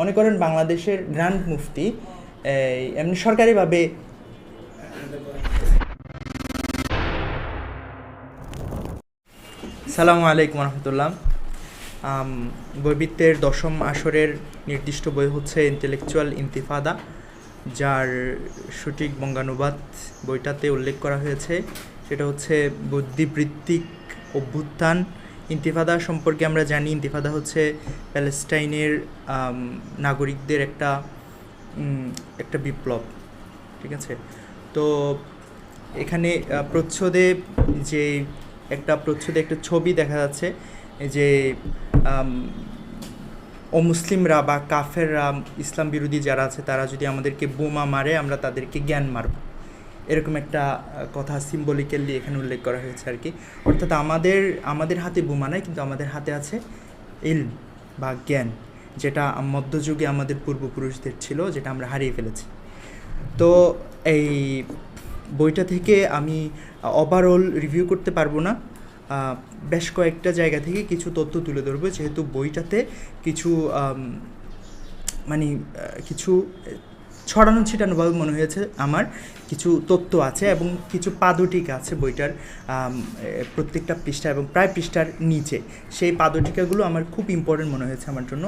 মনে করেন বাংলাদেশের গ্র্যান্ড মুফতি এমনি সরকারিভাবে সালামু আলাইকুম রহমতুল্লাহ বৈবিত্যের দশম আসরের নির্দিষ্ট বই হচ্ছে ইন্টেলেকচুয়াল ইন্তিফাদা, যার সঠিক বঙ্গানুবাদ বইটাতে উল্লেখ করা হয়েছে। সেটা হচ্ছে বুদ্ধিবৃত্তিক অভ্যুত্থান ইন্তিফাদা সম্পর্কে আমরা জানি। ইন্তিফাদা হচ্ছে প্যালেস্টাইনের নাগরিকদের একটা একটা বিপ্লব, ঠিক আছে? তো এখানে প্রচ্ছদে যে একটা প্রচ্ছদে একটা ছবি দেখা যাচ্ছে, যে অমুসলিমরা বা কাফেররা ইসলাম বিরোধী যারা আছে, তারা যদি আমাদেরকে বোমা মারে, আমরা তাদেরকে জ্ঞান মারব। এরকম একটা কথা সিম্বলিক্যালি এখানে উল্লেখ করা হয়েছে আর কি। অর্থাৎ আমাদের আমাদের হাতে বোমা নাই, কিন্তু আমাদের হাতে আছে ইল বা জ্ঞান, যেটা মধ্যযুগে আমাদের পূর্বপুরুষদের ছিল, যেটা আমরা হারিয়ে ফেলেছি। তো এই বইটা থেকে আমি ওভারঅল রিভিউ করতে পারব না। বেশ কয়েকটা জায়গা থেকে কিছু তথ্য তুলে ধরবো, যেহেতু বইটাতে কিছু মানে কিছু ছড়ানো ছিটানোভাবে মনে হয়েছে আমার কিছু তথ্য আছে এবং কিছু পাদটিকা আছে বইটার প্রত্যেকটা পৃষ্ঠা এবং প্রায় পৃষ্ঠার নিচে। সেই পাদটিকাগুলো আমার খুব ইম্পর্টেন্ট মনে হয়েছে আমার জন্য।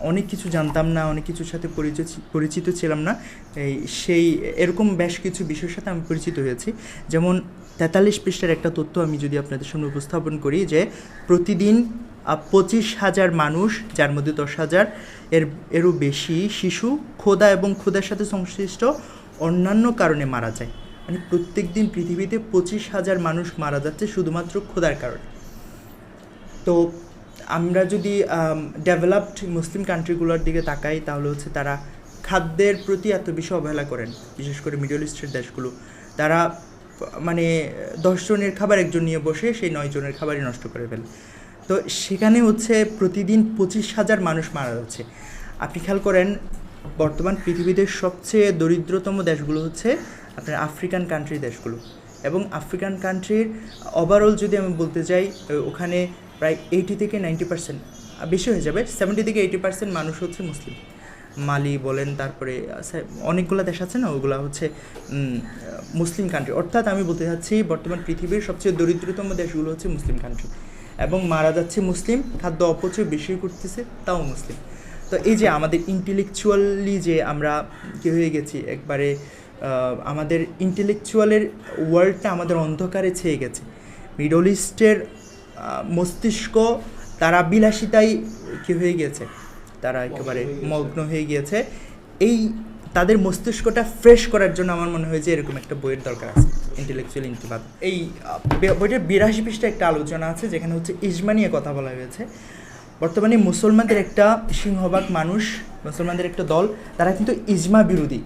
অনেক কিছু জানতাম না, অনেক কিছুর সাথে পরিচিত পরিচিত ছিলাম না। এই সেই এরকম বেশ কিছু বিষয়ের সাথে আমি পরিচিত হয়েছি। যেমন তেতাল্লিশ পৃষ্ঠার একটা তথ্য আমি যদি আপনাদের সামনে উপস্থাপন করি যে প্রতিদিন পঁচিশ হাজার মানুষ, যার মধ্যে দশ হাজার, এর, এরও বেশি শিশু ক্ষুধা এবং ক্ষুধার সাথে সংশ্লিষ্ট অন্যান্য কারণে মারা যায়। মানে প্রত্যেক দিন পৃথিবীতে পঁচিশ হাজার মানুষ মারা যাচ্ছে শুধুমাত্র ক্ষুধার কারণে। তো আমরা যদি ডেভেলপড মুসলিম কান্ট্রিগুলোর দিকে তাকাই, তাহলে হচ্ছে তারা খাদ্যের প্রতি এত বেশি অবহেলা করেন, বিশেষ করে মিডল ইস্টের দেশগুলো। তারা মানে দশ জনের খাবার একজন নিয়ে বসে, সেই নয় জনের খাবারই নষ্ট করে ফেলে। তো সেখানে হচ্ছে প্রতিদিন পঁচিশ হাজার মানুষ মারা যাচ্ছে। আপনি খেয়াল করেন, বর্তমান পৃথিবীতে সবচেয়ে দরিদ্রতম দেশগুলো হচ্ছে আপনার আফ্রিকান কান্ট্রি দেশগুলো। এবং আফ্রিকান কান্ট্রির ওভারঅল যদি আমি বলতে চাই ওখানে প্রায় এইটি থেকে নাইনটি পার্সেন্ট বেশি হয়ে যাবে সেভেন্টি থেকে এইটি পার্সেন্ট মানুষ হচ্ছে মুসলিম। মালি বলেন, তারপরে অনেকগুলো দেশ আছে না, ওগুলো হচ্ছে মুসলিম কান্ট্রি অর্থাৎ আমি বলতে চাচ্ছি, বর্তমান পৃথিবীর সবচেয়ে দরিদ্রতম দেশগুলো হচ্ছে মুসলিম কান্ট্রি এবং মারা যাচ্ছে মুসলিম, খাদ্য অপচয় বেশি করতেছে, তাও মুসলিম। তো এই যে আমাদের ইন্টেলেকচুয়ালি যে আমরা কী হয়ে গেছি, একবারে আমাদের ইন্টেলেকচুয়ালের ওয়ার্ল্ডটা আমাদের অন্ধকারে ছেয়ে গেছে। মিডল ইস্টের মস্তিষ্ক তারা বিলাসিতাই কী হয়ে গিয়েছে? তারা একেবারে মগ্ন হয়ে গিয়েছে। এই তাদের মস্তিষ্কটা ফ্রেশ করার জন্য আমার মনে হয় যে এরকম একটা বইয়ের দরকার আছে ইন্টেলেকচুয়াল ইন্টিবাদ এই বইটার বিরাশি পৃষ্ঠা একটা আলোচনা আছে যেখানে হচ্ছে ইজমা নিয়ে কথা বলা হয়েছে। বর্তমানে মুসলমানদের একটা সিংহভাগ মানুষ মুসলমানদের একটা দল তারা কিন্তু ইজমা বিরোধী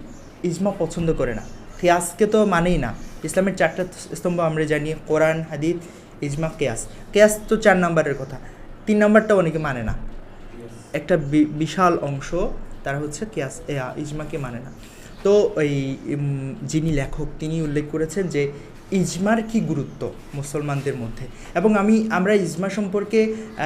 ইজমা পছন্দ করে না। কেয়াসকে তো মানেই না। ইসলামের চারটা স্তম্ভ আমরা জানি কোরআন হাদিদ ইজমা কেয়াস। কেয়াস তো চার নম্বরের কথা। তিন নম্বরটা অনেকে মানে না। একটা বিশাল অংশ তারা হচ্ছে কেয়াস ইজমাকে মানে না। তো এই যিনি লেখক, তিনি উল্লেখ করেছেন যে ইজমার কি গুরুত্ব মুসলমানদের মধ্যে? এবং আমি, আমরা ইজমা সম্পর্কে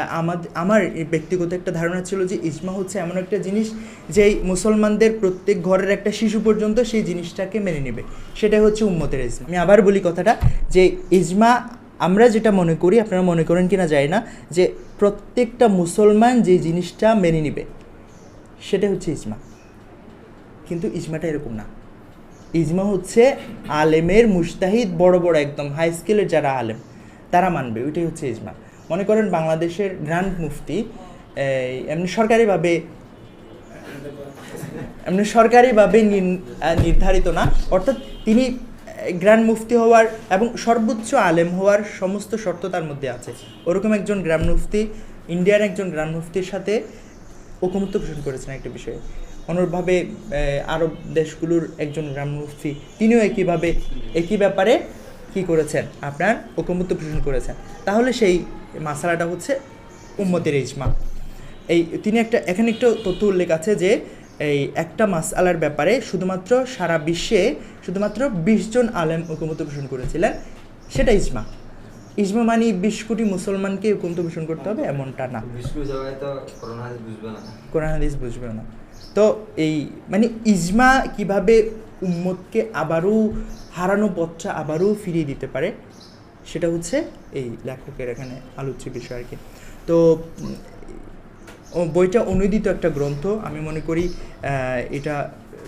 আমাদের আমার ব্যক্তিগত একটা ধারণা ছিল যে ইজমা হচ্ছে এমন একটা জিনিস যে মুসলমানদের প্রত্যেক ঘরের একটা শিশু পর্যন্ত সেই জিনিসটাকে মেনে নেবে। সেটাই হচ্ছে উম্মতের ইজমা। আমি আবার বলি কথাটা যে ইজমা আমরা যেটা মনে করি, আপনারা মনে করেন কিনা যায় না, যে প্রত্যেকটা মুসলমান যে জিনিসটা মেনে নিবে সেটা হচ্ছে ইজমা। কিন্তু ইজমাটা এরকম না। ইজমা হচ্ছে আলেমের মুস্তাহিদ বড় বড় একদম হাই স্কেলের যারা আলেম, তারা মানবে, ওইটাই হচ্ছে ইজমা। মনে করেন বাংলাদেশের গ্র্যান্ড মুফতি এমনি সরকারিভাবে এমনি সরকারিভাবে নির্ধারিত না, অর্থাৎ তিনি গ্র্যান্ড মুফতি হওয়ার এবং সর্বোচ্চ আলেম হওয়ার সমস্ত শর্ত তার মধ্যে আছে। ওরকম একজন গ্র্যান্ড মুফতি, ইন্ডিয়ার একজন গ্র্যান্ড মুফতির সাথে ঐকমত্য পোষণ করেছেন একটা বিষয়ে। অনুরূপভাবে আরব দেশগুলোর একজন গ্রাম মুফতি, তিনিও একইভাবে, একই ব্যাপারে কি করেছেন? আপনার ঐকমত্য পোষণ করেছেন। তাহলে সেই মাসালাটা হচ্ছে উম্মতের ইজমা। এই, তিনি একটা, এখানে একটা তথ্য উল্লেখ আছে যে এই একটা মাসআলার ব্যাপারে শুধুমাত্র সারা বিশ্বে শুধুমাত্র বিশ জন আলেম ঐকমত্য পোষণ করেছিলেন সেটা ইজমা। ইজমা মানে বিশ কোটি মুসলমানকে ঐকমত্য পোষণ করতে হবে এমনটা না। বুঝবে কোরআন হাদিস বুঝবেও না। তো এই মানে ইজমা কীভাবে উম্মতকে আবারও হারানো পথটা আবারও ফিরিয়ে দিতে পারে সেটা হচ্ছে এই লেখকের এখানে আলোচ্য বিষয় আর কি। তো বইটা অনুদিত একটা গ্রন্থ। আমি মনে করি এটা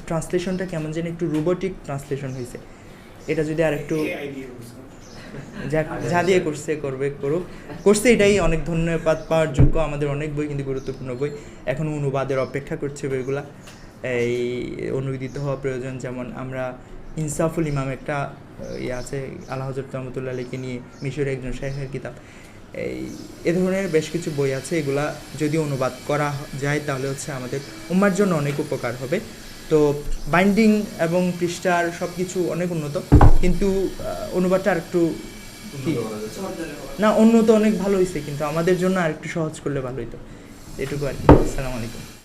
ট্রান্সলেশনটা কেমন যেন একটু রোবোটিক ট্রান্সলেশন হয়েছে। এটা যদি আর একটু যা যা দিয়ে করছে করবে করুক। করছে এটাই অনেক ধন্যবাদ পাওয়ার যোগ্য। আমাদের অনেক বই কিন্তু গুরুত্বপূর্ণ বই। এখনও অনুবাদের অপেক্ষা করছে বইগুলা। এই অনুদিত হওয়া প্রয়োজন যেমন আমরা ইনসাফুল ইমাম একটা ইয়ে আছে আল্লাহ হজরত রহমতুল্লাহ আলীকে নিয়ে মিশরের একজন শেখের কিতাব। এই, এ ধরনের বেশ কিছু বই আছে, এগুলা যদি অনুবাদ করা যায় তাহলে হচ্ছে আমাদের উম্মার জন্য অনেক উপকার হবে। তো বাইন্ডিং এবং পৃষ্ঠার সব কিছু অনেক উন্নত, কিন্তু অনুবাদটা আর একটু না, অন্য তো অনেক ভালো হয়েছে কিন্তু আমাদের জন্য আর একটু সহজ করলে ভালো হতো এটুকু আর কি। আসসালামু আলাইকুম।